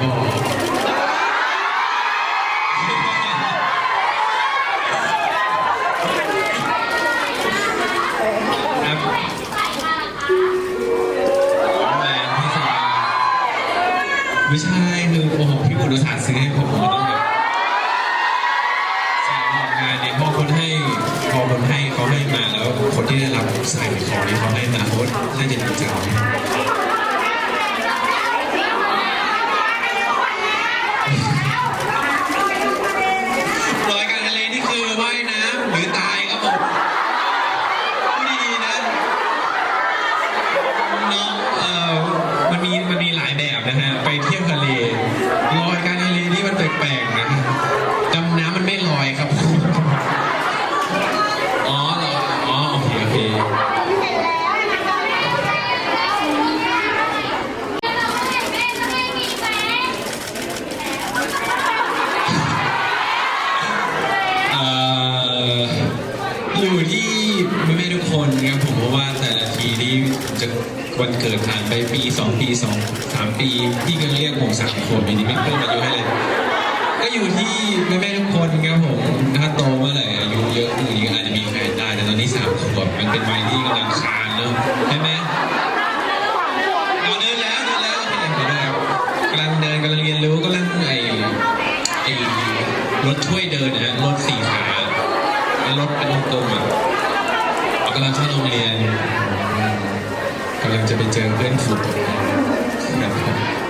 บอกไม่ใช่คือโอ้โหพี่บุรุษาซื้อให้ผมต้องแบบใส่ออกงานเนี่ยพอคนให้พอคนให้เขาให้มาแล้วคนที่ได้รับใส่ของนี่เขาให้มาเขาน่าจะดีใจ น้องเอ่อมันมีมันมีหลายแบบนะฮะ ไปเที่ยวทะเลลอยกลารทะเลนี่มันแปลกๆนะฮะดำน้ำมันไม่ลอยครับ อ๋อเหรออ๋อโอเคโอเคเอ่ออยู่ที่ แม่ๆทุกคนครับผมเพราะว่าแต่ละทีที่จะวันเกิดผ่านไปปีสองปีสองสามปีพี่ก็เรียกผมสามขวบปีนี้ไม่เพิ่มอายุให้เลย ก็อยู่ที่แม่แม่ๆทุกคนครับผมถ้าโตเมื่อไหร่อายุเยอะขึ้นอีกอาจจะมีแฟนได้แต่ตอนนี้สามขวบมันเป็นวัยที่กำลังคานเนอะใช่ไหมเอาเดินแล้วเดินแล้วโอเคเดินแล้วกำลังเดินกำลังเรียนรู้กำลังไอ้ไอ้รถช่วยเดินนะฮะรถสี่ขาแล้วรถเป็นวงกลมอะ กำลังเข้าโรงเรียนกำลังจะไปเจอเพื่อนฝูงครับ